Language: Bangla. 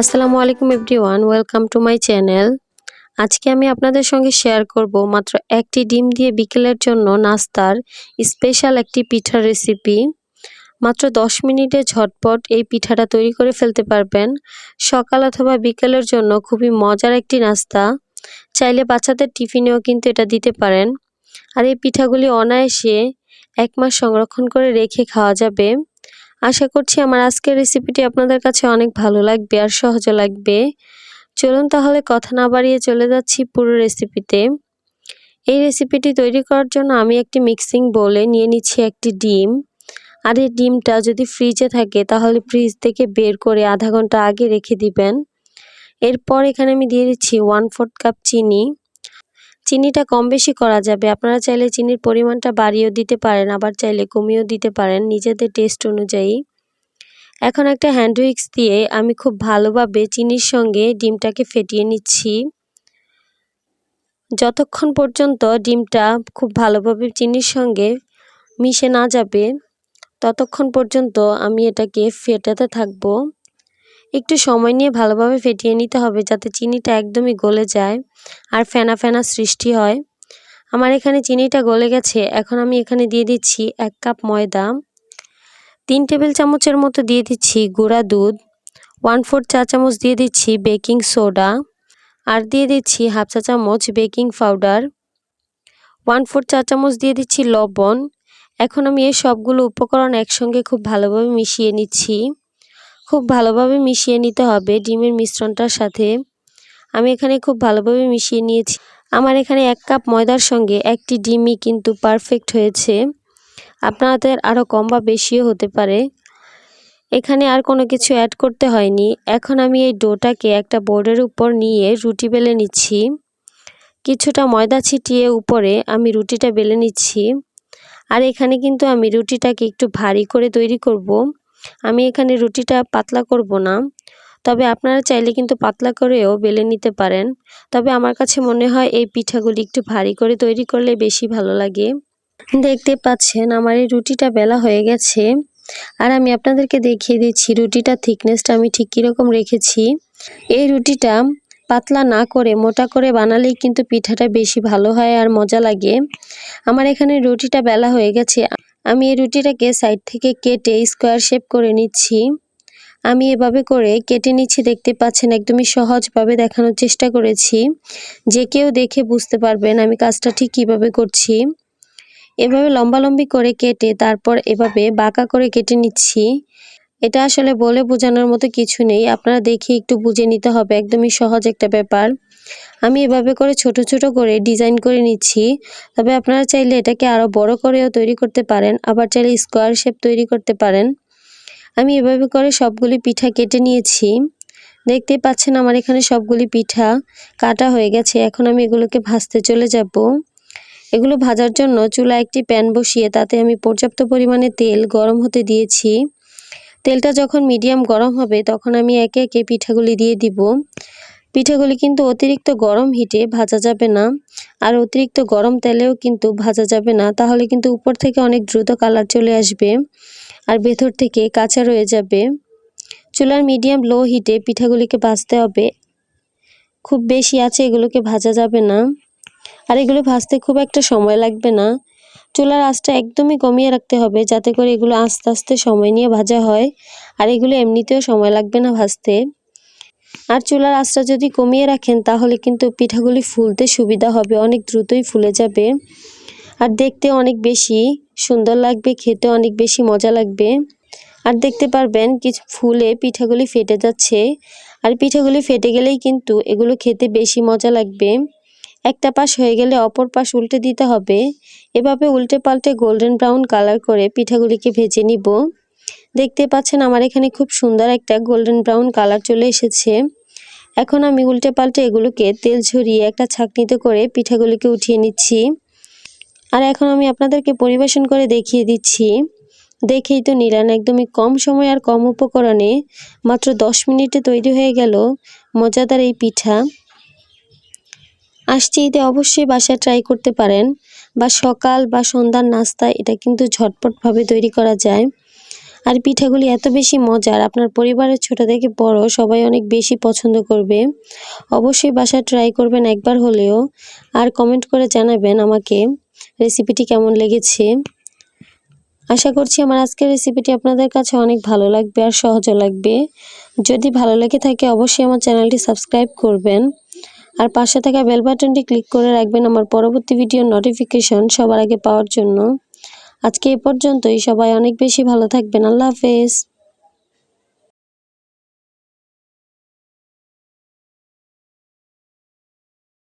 আসসালামু আলাইকুম everyone, welcome to my channel. আজকে আমি আপনাদের সঙ্গে শেয়ার করব মাত্র একটি ডিম দিয়ে বিকেলের জন্য নাস্তার স্পেশাল একটি পিঠার রেসিপি। মাত্র 10 মিনিটে ঝটপট এই পিঠাটা তৈরি করে ফেলতে পারবেন। সকাল অথবা বিকেলের জন্য খুবই মজার একটি নাস্তা। চাইলে বাচ্চাদের টিফিনেও কিন্তু এটা দিতে পারেন। আর এই পিঠাগুলি অনায়াসে এক মাস সংরক্ষণ করে রেখে খাওয়া যাবে। আশা করছি আমার আজকের রেসিপিটি আপনাদের কাছে অনেক ভালো লাগবে আর সহজ লাগবে। চলুন তাহলে কথা না বাড়িয়ে চলে যাচ্ছি পুরো রেসিপিতে এই রেসিপিটি তৈরি করার জন্য আমি একটি মিক্সিং বোলে নিয়ে নিচ্ছি একটি ডিম। আর এই ডিমটা যদি ফ্রিজে থাকে, তাহলে ফ্রিজ থেকে বের করে আধা ঘণ্টা আগে রেখে দিবেন। এরপর এখানে আমি দিয়ে দিচ্ছি ওয়ান ফোর্থ কাপ চিনি। চিনিটা কম বেশি করা যাবে। আপনারা চাইলে চিনির পরিমাণটা বাড়িয়েও দিতে পারেন, আবার চাইলে কমিয়েও দিতে পারেন নিজেদের টেস্ট অনুযায়ী। এখন একটা হ্যান্ড উইক্স দিয়ে আমি খুব ভালোভাবে চিনির সঙ্গে ডিমটাকে ফেটিয়ে নিচ্ছি। যতক্ষণ পর্যন্ত ডিমটা খুব ভালোভাবে চিনির সঙ্গে মিশে না যাবে, ততক্ষণ পর্যন্ত আমি এটাকে ফেটাতে থাকব। একটু সময় নিয়ে ভালোভাবে ফেটিয়ে নিতে হবে যাতে চিনিটা একদমই গলে যায় আর ফেনা ফেনা সৃষ্টি হয়। আমার এখানে চিনিটা গলে গেছে, এখন আমি এখানে দিয়ে দিচ্ছি এক কাপ ময়দা, তিন টেবিল চামচের মতো দিয়ে দিচ্ছি গুঁড়া দুধ ওয়ান ফোর চা চামচ দিয়ে দিচ্ছি বেকিং সোডা আর দিয়ে দিচ্ছি হাফ চা চামচ বেকিং পাউডার ওয়ান ফোর চা চামচ দিয়ে দিচ্ছি লবণ। এখন আমি এই সবগুলো উপকরণ একসঙ্গে খুব ভালোভাবে মিশিয়ে নিচ্ছি। খুব ভালোভাবে মিশিয়ে নিতে হবে ডিমের মিশ্রণটার সাথে। আমি এখানে খুব ভালোভাবে মিশিয়ে নিয়েছি। আমার এখানে এক কাপ ময়দার সঙ্গে একটি ডিমই কিন্তু পারফেক্ট হয়েছে। আপনাদের আরও কম বা বেশিও হতে পারে। এখানে আর কোনো কিছু অ্যাড করতে হয়নি। এখন আমি এই ডোটাকে একটা বোর্ডের উপর নিয়ে রুটি বেলে নিচ্ছি। কিছুটা ময়দা ছিটিয়ে উপরে আমি রুটিটা বেলে নিচ্ছি। আর এখানে কিন্তু আমি রুটিটাকে একটু ভারী করে তৈরি করব। আমি এখানে রুটিটা পাতলা করব না। তবে আপনারা চাইলে কিন্তু পাতলা করেও বেলে নিতে পারেন। তবে আমার কাছে মনে হয় এই পিঠাগুলি একটু ভারী করে তৈরি করলে বেশি ভালো লাগে। দেখতে পাচ্ছেন আমার এই রুটিটা বেলা হয়ে গেছে। আর আমি আপনাদেরকে দেখিয়ে দিচ্ছি রুটিটা থিকনেসটা আমি ঠিক কীরকম রেখেছি। এই রুটিটা পাতলা না করে মোটা করে বানালেই কিন্তু পিঠাটা বেশি ভালো হয় আর মজা লাগে। আমার এখানে রুটিটা বেলা হয়ে গেছে। আমি এই রুটিটাকে সাইড থেকে কেটে স্কোয়ার শেপ করে নিচ্ছি। আমি এভাবে করে কেটে নিচ্ছি, দেখতে পাচ্ছেন একদমই সহজভাবে দেখানোর চেষ্টা করেছি। যে কেউ দেখে বুঝতে পারবেন আমি কাজটা ঠিক কীভাবে করছি। এভাবে লম্বালম্বি করে কেটে তারপর এভাবে বাঁকা করে কেটে নিচ্ছি। এটা আসলে বলে বোঝানোর মতো কিছু নেই, আপনারা দেখে একটু বুঝে নিতে হবে, একদমই সহজ একটা ব্যাপার। আমি এভাবে করে ছোট ছোট করে ডিজাইন করে নিচ্ছি। তবে আপনারা চাইলে এটাকে আরও বড় করেও তৈরি করতে পারেন, আবার চাইলে স্কোয়ার শেপ তৈরি করতে পারেন। আমি এভাবে করে সবগুলি পিঠা কেটে নিয়েছি। দেখতেই পাচ্ছেন আমার এখানে সবগুলি পিঠা কাটা হয়ে গেছে, এখন আমি এগুলোকে ভাজতে চলে যাব। এগুলো ভাজার জন্য চুলা একটি প্যান বসিয়ে তাতে আমি পর্যাপ্ত পরিমাণে তেল গরম হতে দিয়েছি। তেলটা যখন মিডিয়াম গরম হবে, তখন আমি একে একে পিঠাগুলি দিয়ে দিব। পিঠাগুলি কিন্তু অতিরিক্ত গরম হিটে ভাজা যাবে না। আর অতিরিক্ত গরম তেলেও কিন্তু ভাজা যাবে না। তাহলে কিন্তু উপর থেকে অনেক দ্রুত কালার চলে আসবে আর ভেতর থেকে কাঁচা রয়ে যাবে। চুলার মিডিয়াম লো হিটে পিঠাগুলিকে ভাজতে হবে। খুব বেশি আছে এগুলোকে ভাজা যাবে না। আর এগুলো ভাজতে খুব একটা সময় লাগবে না। চুলার আঁচটা একদমই কমিয়ে রাখতে হবে যাতে করে এগুলো আস্তে আস্তে সময় নিয়ে ভাজা হয়। আর এগুলো এমনিতেও সময় লাগবে না ভাজতে। আর চুলার আঁচটা যদি কমিয়ে রাখেন, তাহলে কিন্তু পিঠাগুলি ফুলতে সুবিধা হবে, অনেক দ্রুতই ফুলে যাবে। আর দেখতে অনেক বেশি সুন্দর লাগবে, খেতে অনেক বেশি মজা লাগবে। আর দেখতে পারবেন, কিছু ফুলে পিঠাগুলি ফেটে যাচ্ছে। আর পিঠাগুলি ফেটে গেলেই কিন্তু এগুলো খেতে বেশি মজা লাগবে। একটা পাশ হয়ে গেলে অপর পাশ উল্টে দিতে হবে। এভাবে উল্টে পাল্টে গোল্ডেন ব্রাউন কালার করে পিঠাগুলিকে ভেজে নিব। দেখতে পাচ্ছেন আমার এখানে খুব সুন্দর একটা গোল্ডেন ব্রাউন কালার চলে এসেছে। এখন আমি উল্টে পাল্টে এগুলোকে তেল ঝরিয়ে একটা ছাকনিতে করে পিঠাগুলিকে উঠিয়ে নিচ্ছি। আর এখন আমি আপনাদেরকে পরিবেশন করে দেখিয়ে দিচ্ছি। দেখেই তো নিরান একদমই কম সময় আর কম উপকরণে। মাত্র দশ মিনিটে তৈরি হয়ে গেল মজাদার এই পিঠা। আসছে ঈদে অবশ্যই বাসায় ট্রাই করতে পারেন। বা সকাল বা সন্ধ্যার নাস্তা এটা কিন্তু ঝটপটভাবে তৈরি করা যায়। আর পিঠাগুলি এত বেশি মজার, আপনার পরিবারের ছোট থেকে বড় সবাই অনেক বেশি পছন্দ করবে। অবশ্যই বাসায় ট্রাই করবেন একবার হলেও আর কমেন্ট করে জানাবেন আমাকে রেসিপিটি কেমন লেগেছে। আশা করছি আমার আজকের রেসিপিটি আপনাদের কাছে অনেক ভালো লাগবে আর সহজও লাগবে। যদি ভালো লেগে থাকে অবশ্যই আমার চ্যানেলটি সাবস্ক্রাইব করবেন। আর পাশে থাকা বেল বাটনটি ক্লিক করে রাখবেন আমার পরবর্তী ভিডিওর নোটিফিকেশন সবার আগে পাওয়ার জন্য। আজকে এ পর্যন্তই। সবাই অনেক বেশি ভালো থাকবেন। আল্লাহ হাফেজ।